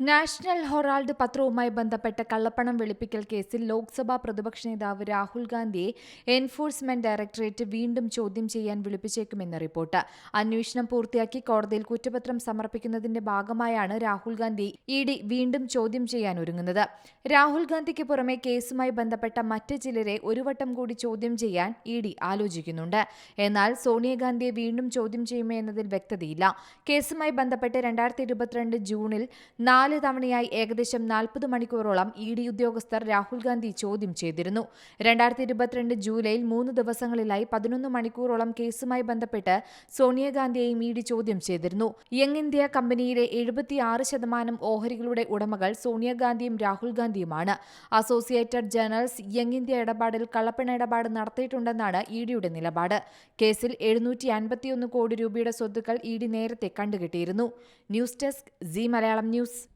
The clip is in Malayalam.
നാഷണൽ ഹൊറാൾഡ് പത്രവുമായി ബന്ധപ്പെട്ട കള്ളപ്പണം വെളുപ്പിക്കൽ കേസിൽ ലോക്സഭാ പ്രതിപക്ഷ നേതാവ് രാഹുൽ ഗാന്ധിയെ എൻഫോഴ്സ്മെന്റ് ഡയറക്ടറേറ്റ് വീണ്ടും ചോദ്യം ചെയ്യാൻ വിളിപ്പിച്ചേക്കുമെന്ന് റിപ്പോർട്ട്. അന്വേഷണം പൂർത്തിയാക്കി കോടതിയിൽ കുറ്റപത്രം സമർപ്പിക്കുന്നതിന്റെ ഭാഗമായാണ് രാഹുൽ ഗാന്ധി ഇ ഡി വീണ്ടും ചോദ്യം ചെയ്യാൻ ഒരുങ്ങുന്നത്. രാഹുൽ ഗാന്ധിക്ക് പുറമെ കേസുമായി ബന്ധപ്പെട്ട മറ്റ് ചിലരെ ഒരു വട്ടം കൂടി ചോദ്യം ചെയ്യാൻ ഇ ഡി ആലോചിക്കുന്നുണ്ട്. എന്നാൽ സോണിയാഗാന്ധിയെ വീണ്ടും ചോദ്യം ചെയ്യുമെന്നതിൽ വ്യക്തതയില്ല. കേസുമായി ബന്ധപ്പെട്ട് രണ്ടായിരത്തി ഇരുപത്തിരണ്ട് ജൂണിൽ നാല് തവണയായി ഏകദേശം നാൽപ്പത് മണിക്കൂറോളം ഇ ഡി ഉദ്യോഗസ്ഥർ രാഹുൽ ഗാന്ധി ചോദ്യം ചെയ്തിരുന്നു. രണ്ടായിരത്തി ഇരുപത്തിരണ്ട് ജൂലൈയിൽ മൂന്ന് ദിവസങ്ങളിലായി പതിനൊന്ന് മണിക്കൂറോളം കേസുമായി ബന്ധപ്പെട്ട് സോണിയാഗാന്ധിയെയും ഇ ഡി ചോദ്യം ചെയ്തിരുന്നു. യങ് ഇന്ത്യ കമ്പനിയിലെ എഴുപത്തിയാറ് ശതമാനം ഓഹരികളുടെ ഉടമകൾ സോണിയാഗാന്ധിയും രാഹുൽ ഗാന്ധിയുമാണ്. അസോസിയേറ്റഡ് ജേണൽസ് യങ് ഇന്ത്യ ഇടപാടിൽ കള്ളപ്പണ ഇടപാട് നടത്തിയിട്ടുണ്ടെന്നാണ് ഇ ഡിയുടെ നിലപാട്. കേസിൽ എഴുന്നൂറ്റി അൻപത്തിയൊന്ന് കോടി രൂപയുടെ സ്വത്തുക്കൾ ഇ ഡി നേരത്തെ കണ്ടുകിട്ടിയിരുന്നു. News desk C Malayalam news.